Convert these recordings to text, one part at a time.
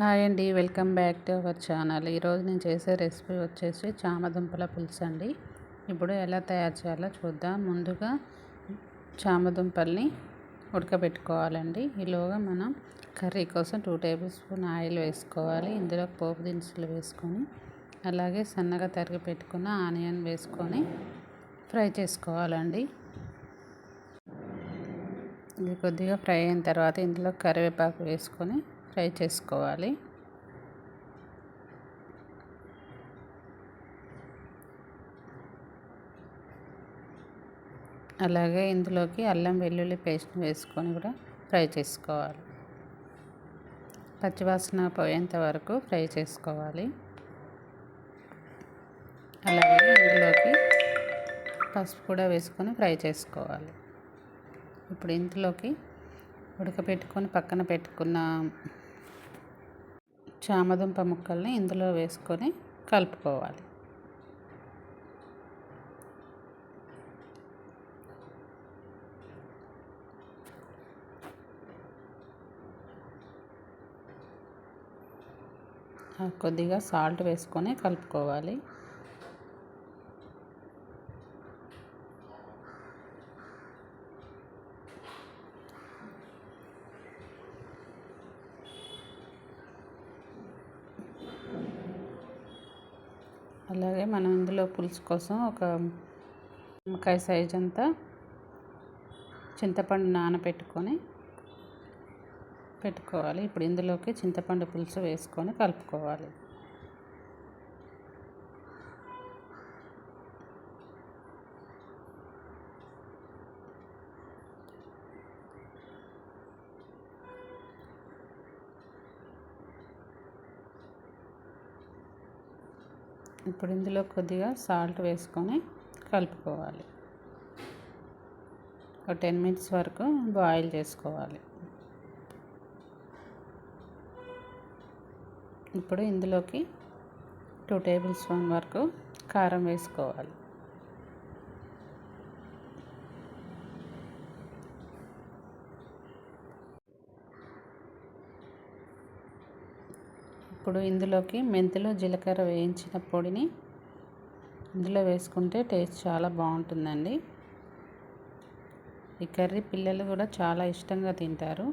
Hi అండి welcome back to our channel. ఈరోజు నేను చేసే రెసిపీ వచ్చేసి చామదుంపల పులుసు అండి. ఇప్పుడు ఎలా తయారు చేయాలో చూద్దాం. ముందుగా చామదుంపల్ని ఉడకబెట్టుకోవాలండి. ఈలోగా మనం కర్రీ కోసం టూ టేబుల్ స్పూన్ ఆయిల్ వేసుకోవాలి. ఇందులో పోపు దినుసులు వేసుకొని అలాగే సన్నగా తరిగి పెట్టుకున్న ఆనియన్ వేసుకొని ఫ్రై చేసుకోవాలండి. ఇది కొద్దిగా ఫ్రై అయిన తర్వాత ఇందులో కరివేపాకు వేసుకొని ఫ్రై చేసుకోవాలి. అలాగే ఇందులోకి అల్లం వెల్లుల్లి పేస్ట్ వేసుకొని కూడా ఫ్రై చేసుకోవాలి. పచ్చివాసన పోయేంత వరకు ఫ్రై చేసుకోవాలి. అలాగే ఇందులోకి పసుపు కూడా వేసుకొని ఫ్రై చేసుకోవాలి. ఇప్పుడు ఇందులోకి ఉడకపెట్టుకొని పక్కన పెట్టుకున్న చామదుంప ముక్కల్ని ఇందులో వేసుకొని కలుపుకోవాలి. కొద్దిగా సాల్ట్ వేసుకొని కలుపుకోవాలి. అలాగే మనం ఇందులో పులుసు కోసం ఒక నిమ్మకాయ సైజ్ అంతా చింతపండు నానబెట్టుకొని పెట్టుకోవాలి. ఇప్పుడు ఇందులోకి చింతపండు పులుసు వేసుకొని కలుపుకోవాలి. ఇప్పుడు ఇందులో కొద్దిగా సాల్ట్ వేసుకొని కలుపుకోవాలి. ఒక టెన్ మినిట్స్ వరకు బాయిల్ చేసుకోవాలి. ఇప్పుడు ఇందులోకి టూ టేబుల్ స్పూన్ వరకు కారం వేసుకోవాలి. ఇప్పుడు ఇందులోకి మెంతులు జీలకర్ర వేయించిన పొడిని ఇందులో వేసుకుంటే టేస్ట్ చాలా బాగుంటుందండి. ఈ కర్రీ పిల్లలు కూడా చాలా ఇష్టంగా తింటారు.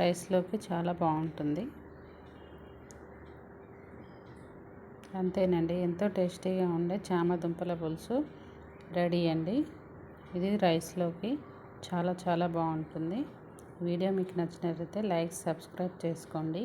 రైస్లోకి చాలా బాగుంటుంది. అంతేనండి. ఎంతో టేస్టీగా ఉండే చామదుంపల పులుసు రెడీ అండి. ఇది రైస్లోకి చాలా చాలా బాగుంటుంది. వీడియో మీకు నచ్చినట్లయితే లైక్ సబ్స్క్రైబ్ చేసుకోండి.